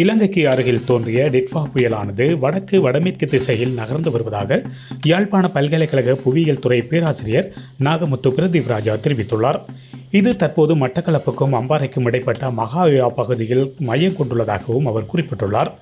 இலங்கைக்கு அருகில் தோன்றிய டிட்வா புயலானது வடக்கு வடமேற்கு திசையில் நகர்ந்து வருவதாக யாழ்ப்பாண பல்கலைக்கழக புவியியல் துறை பேராசிரியர் நாகமுத்து பிரதீப் ராஜா தெரிவித்துள்ளார். இது தற்போது மட்டக்களப்புக்கும் அம்பாறைக்கும் இடைப்பட்ட மகாவியா பகுதியில் மையம் கொண்டுள்ளதாகவும் அவர் குறிப்பிட்டுள்ளார்.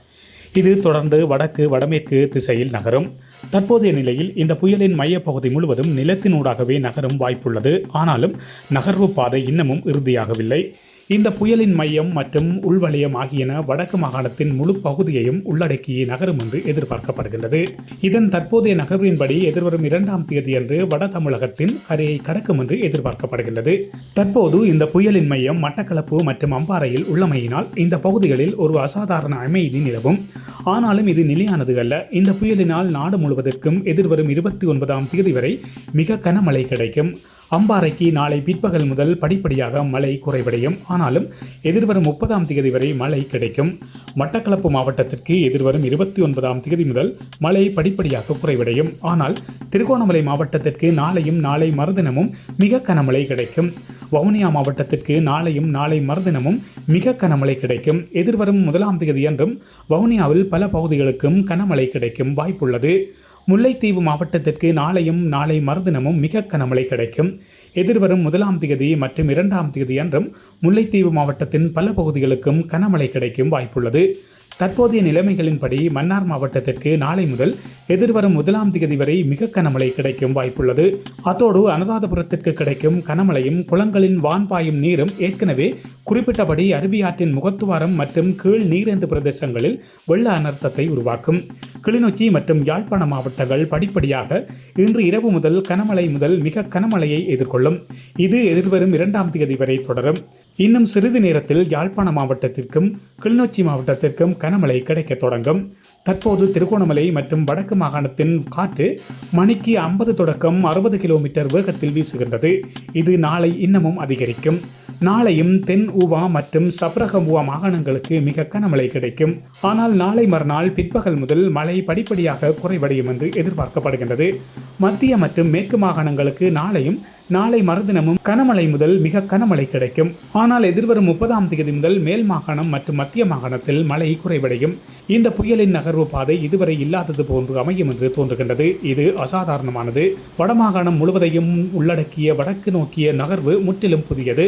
இது தொடர்ந்து வடக்கு வடமேற்கு திசையில் நகரும். தற்போதைய நிலையில் இந்த புயலின் மையப்பகுதி முழுவதும் நிலத்தினூடாகவே நகரும் வாய்ப்புள்ளது. ஆனாலும் நகர்வு பாதை இன்னமும் இறுதியாகவில்லை. இந்த புயலின் மையம் மற்றும் உள்வலயம் ஆகியன வடக்கு மாகாணத்தின் முழு பகுதியையும் உள்ளடக்கி நகரும் என்று எதிர்பார்க்கப்படுகின்றது. இதன் தற்போதைய நகர்வின்படி எதிர்வரும் இரண்டாம் தேதியன்று வட தமிழகத்தின் கரையை கடக்கும் என்று எதிர்பார்க்கப்படுகின்றது. தற்போது இந்த புயலின் மையம் மட்டக்களப்பு மற்றும் அம்பாறையில் உள்ளமையினால் இந்த பகுதிகளில் ஒரு அசாதாரண அமைதி நிலவும். ஆனாலும் இது நிலையானது அல்ல. இந்த புயலினால் நாடு முழுவதற்கும் எதிர்வரும் இருபத்தி ஒன்பதாம் தேதி வரை மிக கனமழை கிடைக்கும். அம்பாறைக்கு நாளை பிற்பகல் முதல் படிப்படியாக மழை குறைவடையும். ஆனாலும் எதிர்வரும் முப்பதாம் தேதி வரை மழை கிடைக்கும். மட்டக்களப்பு மாவட்டத்திற்கு எதிர்வரும் இருபத்தி ஒன்பதாம் தேதி முதல் மழை படிப்படியாக குறைவடையும். ஆனால் திருகோணமலை மாவட்டத்திற்கு நாளையும் நாளை மறுதினமும் மிக கனமழை கிடைக்கும். வவுனியா மாவட்டத்திற்கு நாளையும் நாளை மறுதினமும் மிக கனமழை கிடைக்கும். எதிர்வரும் முதலாம் தேதி அன்றும் வவுனியாவில் பல பகுதிகளுக்கும் கனமழை கிடைக்கும் வாய்ப்புள்ளது. முல்லைத்தீவு மாவட்டத்திற்கு நாளையும் நாளை மறுதினமும் மிக கனமழை கிடைக்கும். எதிர்வரும் முதலாம் தேதி மற்றும் இரண்டாம் தேதி அன்றும் முல்லைத்தீவு மாவட்டத்தின் பல பகுதிகளுக்கும் கனமழை கிடைக்கும் வாய்ப்புள்ளது. தற்போதைய நிலைமைகளின்படி மன்னார் மாவட்டத்திற்கு நாளை முதல் எதிர்வரும் முதலாம் தேதி வரை மிக கனமழை கிடைக்கும் வாய்ப்புள்ளது. அத்தோடு அனுராதபுரத்திற்கு கிடைக்கும் கனமழையும் குளங்களின் வான்பாயும் நீரும் ஏற்கனவே குறிப்பிட்டபடி அருவியாற்றின் முகத்துவாரம் மற்றும் கீழ் நீரேந்து பிரதேசங்களில் வெள்ள அனர்த்தத்தை உருவாக்கும். கிளிநொச்சி மற்றும் யாழ்ப்பாண மாவட்டங்கள் படிப்படியாக இன்று இரவு முதல் கனமழை முதல் மிக கனமழையை எதிர்கொள்ளும். இது எதிர்வரும் இரண்டாம் தேதி வரை தொடரும். இன்னும் சிறிது நேரத்தில் யாழ்ப்பாண மாவட்டத்திற்கும் கிளிநொச்சி மாவட்டத்திற்கும் கனமழை கிடைக்க தொடங்கும். தற்போது திருகோணமலை மற்றும் வடக்கு மாகாணத்தின் காற்று மணிக்கு ஐம்பது தொடக்கம் அறுபது கிலோமீட்டர் வேகத்தில் வீசுகின்றது. இது நாளை இன்னமும் அதிகரிக்கும். நாளையும் தென் ஊவா மற்றும் சப்ரகமுவா மாகாணங்களுக்கு மிக கனமழை கிடைக்கும். ஆனால் நாளை மறுநாள் பிற்பகல் முதல் மழை படிப்படியாக குறைவடையும் என்று எதிர்பார்க்கப்படுகின்றது. மத்திய மற்றும் மேற்கு மாகாணங்களுக்கு நாளையும் நாளை மறுதினமும் கனமழை முதல் மிக கனமழை கிடைக்கும். ஆனால் எதிர்வரும் முப்பதாம் தேதி முதல் மேல் மாகாணம் மற்றும் மத்திய மாகாணத்தில் மழை குறைவடையும். இந்த புயலின் நகர்வு பாதை இதுவரை இல்லாதது போன்று அமையும் என்று தோன்றுகின்றது. இது அசாதாரணமானது. வடமாகாணம் முழுவதையும் உள்ளடக்கிய வடக்கு நோக்கிய நகர்வு முற்றிலும் புதியது.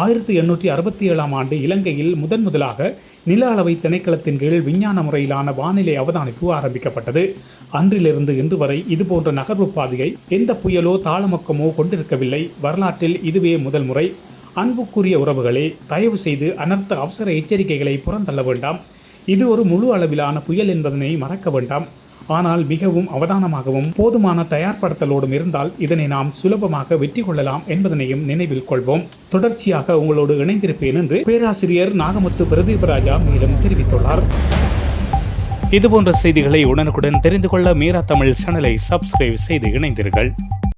ஆயிரத்தி எண்ணூற்றி அறுபத்தி ஏழாம் ஆண்டு இலங்கையில் முதன் முதலாக நில அளவை திணைக்களத்தின் கீழ் விஞ்ஞான முறையிலான வானிலை அவதானிப்பு ஆரம்பிக்கப்பட்டது. அன்றிலிருந்து இன்று வரை இதுபோன்ற நகர்வு பாதையை எந்த புயலோ தாளமக்கமோ கொண்டிருக்கவில்லை. வரலாற்றில் இதுவே முதல் முறை. அன்புக்குரிய உறவுகளே தயவு செய்து அனர்த்த அவசர எச்சரிக்கைகளை புறந்தள்ள வேண்டாம். இது ஒரு முழு அளவிலான புயல் என்பதனை மறக்க வேண்டாம். ஆனால் மிகவும் அவதானமாகவும் போதுமான தயார்படுத்தலோடும் இருந்தால் இதனை நாம் சுலபமாக வெற்றி கொள்ளலாம் என்பதனையும் நினைவில் கொள்வோம். தொடர்ச்சியாக உங்களோடு இணைந்திருப்பேன் என்று பேராசிரியர் நாகமுத்து பிரதீபராஜா மேலும் தெரிவித்துள்ளார். இதுபோன்ற செய்திகளை உடனுக்குடன் தெரிந்து கொள்ள மீரா தமிழ் சேனலை சப்ஸ்கிரைப் செய்து இணைந்தீர்கள்